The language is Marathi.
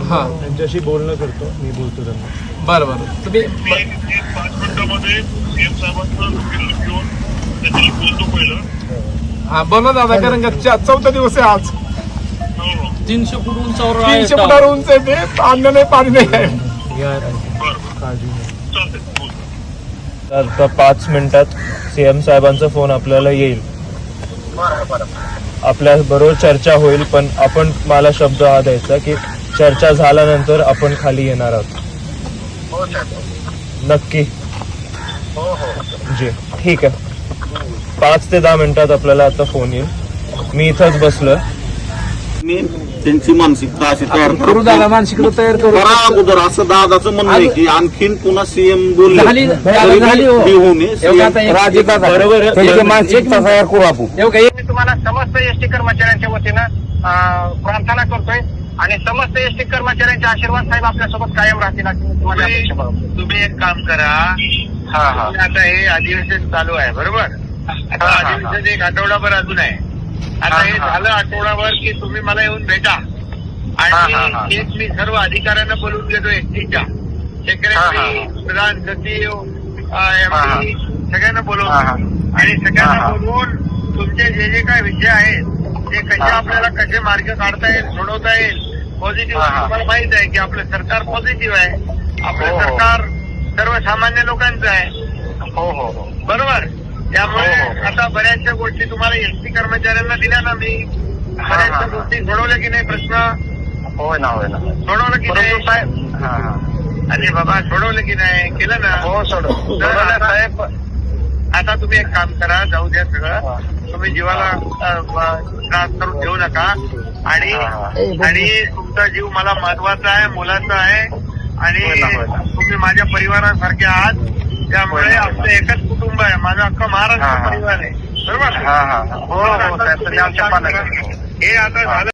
हा. त्यांच्याशी बोलणं करतो मी बोलतो त्यांना. बरं बरं. तुम्ही मी एक एक पाच मिनिटामध्ये सीएम साहेबांचं लोकेशन घेऊन त्याच्याशी बोलतो पहिलं. हा बोला दादा कारण का चौथा दिवस आहे आज. हो हो. तीनशे फूट आहे तीनशे. फुटावर उंच आहे ते अन्न नाही पाणी नाही आहे. आता पाच मिनिटात सीएम साहेबांचा फोन आपल्याला येईल. आपल्या बरोबर चर्चा होईल पण आपण मला शब्द हा द्यायचा की चर्चा झाल्यानंतर आपण खाली येणार आहोत नक्की जी ठीक आहे पाच ते दहा मिनिटात आपल्याला आता फोन येईल मी इथंच बसलोय मी त्यांची मानसिकता अशी तयार करू दादा मानसिकता तयार करू करा अगोदर असं दादाचं म्हणणं आहे की आणखीन पुन्हा सीएम बोलले हो. हे बरोबर. मानसिकता तयार करू आपण मी तुम्हाला समस्त एसटी कर्मचाऱ्यांच्या वतीनं प्रार्थना करतोय आणि समस्त एसटी कर्मचाऱ्यांचे आशीर्वाद साहेब आपल्यासोबत कायम राहतील अशी मी तुम्हाला अपेक्षा बाळगतो. तुम्ही एक काम करा हा हा तुम्ही आता हे अधिवेशन चालू आहे बरोबर आता हा, हा, हा. अधिवेशन एक आठवडाभर अजून आहे आता हा, हे हा. झालं आठवडाभर की तुम्ही मला येऊन भेटा हा, हा, हा. आणि एक मी सर्व अधिकाऱ्यांना बोलून घेतो एसटीच्या हा, हा, सेक्रेटरी हा. प्रधान सचिव हा, एमडी सगळ्यांना हा, हा. बोलवून आणि हा, सगळ्यांना हा. बोलवून तुमचे जे जे काय विषय आहेत ते कसे हा, हा. आपल्याला कसे मार्ग काढता येईल सोडवता येईल पॉझिटिव्ह. तुम्हाला माहीत आहे की आपलं सरकार पॉझिटिव्ह आहे. आपलं हो, हो. सरकार सर्वसामान्य लोकांचं आहे. हो हो हो. बरोबर? त्यामुळे हो. आता बऱ्याचशा गोष्टी तुम्हाला एसटी कर्मचाऱ्यांना दिल्या ना मी. बऱ्याचशा. गोष्टी सोडवल्या की नाही प्रश्न? होय ना होय ना. सोडवलं की नाही? साहेब हा हा. अरे बाबा सोडवलं की नाही? केलं ना? हो सोड तर सोडवलं आता- साहेब? आता तुम्ही एक काम करा जाऊ द्या सगळं. तुम्ही जीवाला त्रास करून घेऊ नका. आणि. आणि तुमचा जीव मला महत्त्वाचा आहे मुलाचा आहे आणि. तुम्ही माझ्या परिवारासारखे आहात. त्यामुळे. आमचं एकच कुटुंब आहे. माझा अख्खा महाराष्ट्र. परिवार आहे. बरोबर? हा हा हा. हे आता झालं.